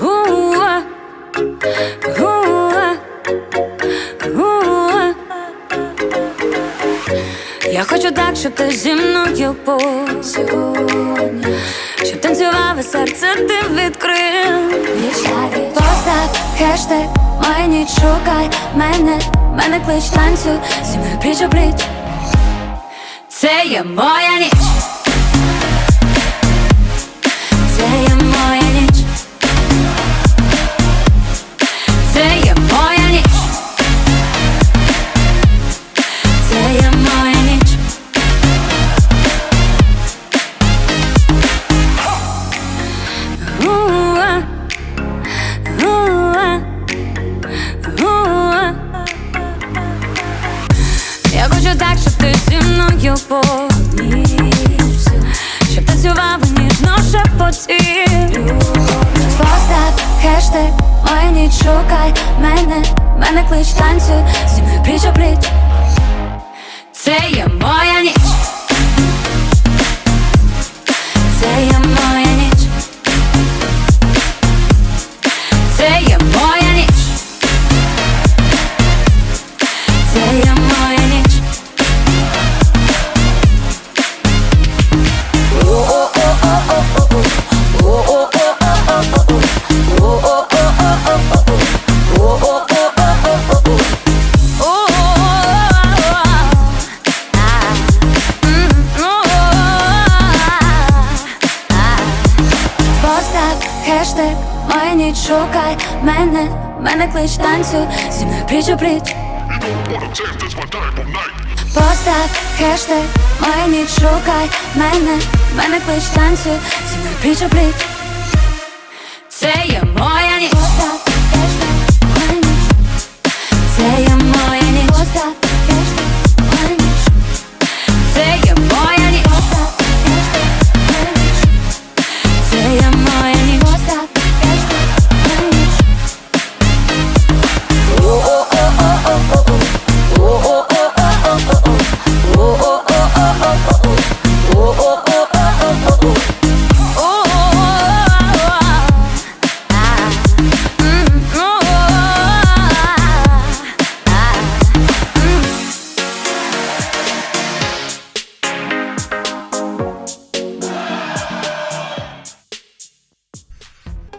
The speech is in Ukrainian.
Гуа, гуа. Я хочу так, щоб ти зі мною був. Щоб танцював і серце ти відкрив. Постав хештег, моя ніч шукай мене, мене клич танцю, зі мною пліч обліч Це є моя ніч повністю Щоб танцював ніжно шепотів Постав хештег, моя ніч шукай мене, мене клич танцю, зі мною пліч пліч Це є моя ніч хештег, моя ніч шукай мене, мене клич танцю, зі мною пліч у пліч. Постав хештег, моя ніч шукай мене, мене клич танцю, зі мною пліч у пліч Це є Oh.